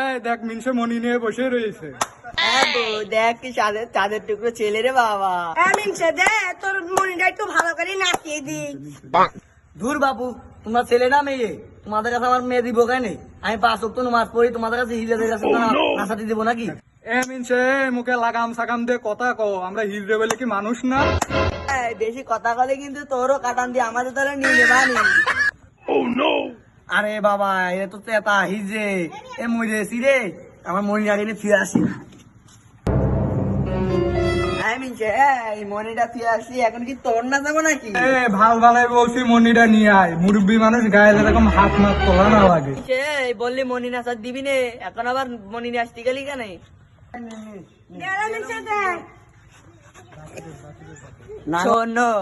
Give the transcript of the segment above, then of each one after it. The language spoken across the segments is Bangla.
এই দেখ মিনসে মনি নিয়ে বসে রয়েছে। হ্যাঁ দেখ কি চাঁদের চাঁদের টুকরো ছেলে রে বাবা। মিনছে দে তোর মনিটা একটু ভালো করে নাচিয়ে দি। ধুর বাবু তোমার ছেলে না মেয়ে? তোমাদের কাছে আমার মেয়ে দিব কেন? আমি পাঁচ অক্ট নামাজ পড়ি তোমাদের কাছে হিজড়াদের কাছে নাচাতে দিব নাকি? এ মিনসে মুখে লাগাম সাকাম দিয়ে কথা কও আমরা হিজড়ে বলে কি মানুষ না? বেশি কথা বলে কিন্তু তোরও কাটান দিয়ে আমাদের তাহলে নিয়ে আরে বাবা এ তো তেতা হিজে এ মরেছি রে আমার মনি আগে নিয়ে ফিরে আসি এখন কি তোর না যাব নাকি ভালো ভালাই বলছি মনিটা নিয়ে আয় মুরব্বী মানুষ গায়ে এরকম হাত মাত তোলা না লাগে বললি মনি নাচার দিবি নে এখন আবার মনি নিয়ে আসতে গেলি কেন শোনো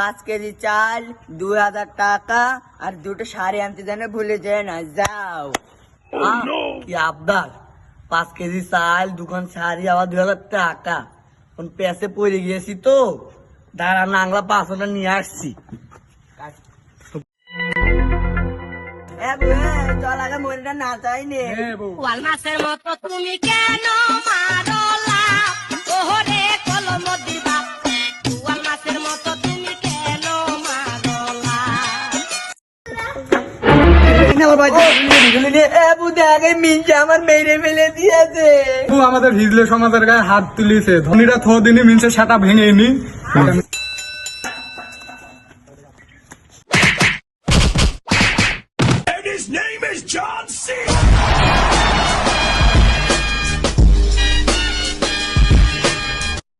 পাঁচ কেজি চাল দুই হাজার টাকা আর দুটো শাড়ি আনতে জানে ভুলে যায় না। যাও। কি আবদার। পাঁচ কেজি চাল দুখান শাড়ি আবার দুই হাজার টাকা। এখন পেঁচে পড়ে গিয়েছি তো। দাঁড়া নাংলা পাঁচশোটা নিয়ে আসছি। চল আগে মরিটা না চাই নে। এ বউ। ওয়াল মাছের মতো তুমি কেন মারলা? ওহরে মেরে ফেলে দিয়েছে। ও আমাদের হিজলে সমাজের গায়ে হাত তুলিছে। ধনীরা থো দিনই মিনসা সেটা ভেঙে নি। His John C.